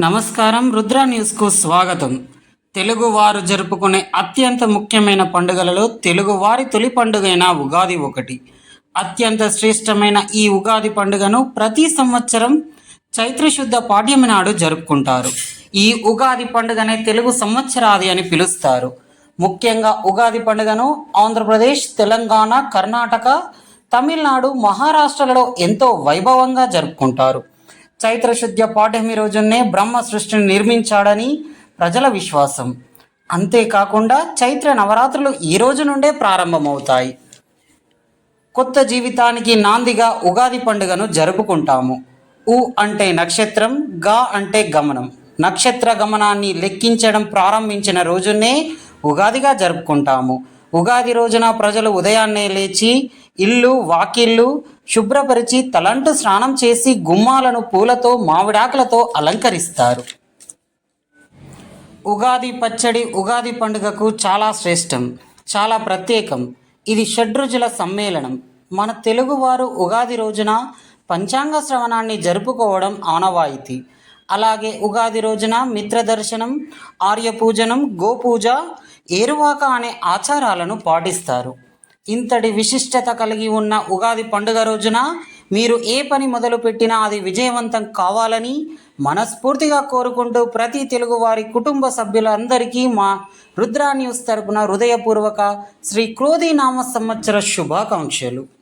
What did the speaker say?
నమస్కారం. రుద్ర న్యూస్కు స్వాగతం. తెలుగువారు జరుపుకునే అత్యంత ముఖ్యమైన పండుగలలో తెలుగువారి తొలి పండుగైన ఉగాది ఒకటి. అత్యంత శ్రేష్టమైన ఈ ఉగాది పండుగను ప్రతి సంవత్సరం చైత్రశుద్ధ పాడ్యమి నాడు జరుపుకుంటారు. ఈ ఉగాది పండుగనే తెలుగు సంవత్సరాది అని పిలుస్తారు. ముఖ్యంగా ఉగాది పండుగను ఆంధ్రప్రదేశ్ తెలంగాణ కర్ణాటక తమిళనాడు మహారాష్ట్రలలో ఎంతో వైభవంగా జరుపుకుంటారు. చైత్రశుద్ధ పాఠమి రోజునే బ్రహ్మ సృష్టిని నిర్మించాడని ప్రజల విశ్వాసం. అంతేకాకుండా చైత్ర నవరాత్రులు ఈ రోజు నుండే ప్రారంభమవుతాయి. కొత్త జీవితానికి నాందిగా ఉగాది పండుగను జరుపుకుంటాము. ఉ అంటే నక్షత్రం గా అంటే గమనం. నక్షత్ర గమనాన్ని లెక్కించడం ప్రారంభించిన రోజునే ఉగాదిగా జరుపుకుంటాము. ఉగాది రోజున ప్రజలు ఉదయాన్నే లేచి ఇల్లు వాకిళ్ళు శుభ్రపరిచి తలంటు స్నానం చేసి గుమ్మాలను పూలతో మామిడాకులతో అలంకరిస్తారు. ఉగాది పచ్చడి ఉగాది పండుగకు చాలా శ్రేష్టం చాలా ప్రత్యేకం. ఇది షడ్రుజుల సమ్మేళనం. మన తెలుగువారు ఉగాది రోజున పంచాంగ శ్రవణాన్ని జరుపుకోవడం ఆనవాయితీ. అలాగే ఉగాది రోజున మిత్రదర్శనం ఆర్యపూజనం గోపూజ ఏరువాక అనే ఆచారాలను పాటిస్తారు. ఇంతటి విశిష్టత కలిగి ఉన్న ఉగాది పండుగ రోజున మీరు ఏ పని మొదలుపెట్టినా అది విజయవంతం కావాలని మనస్ఫూర్తిగా కోరుకుంటూ ప్రతి తెలుగువారి కుటుంబ సభ్యులందరికీ మా రుద్రా న్యూస్ తరపున హృదయపూర్వక శ్రీ క్రోధి నామ సంవత్సర శుభాకాంక్షలు.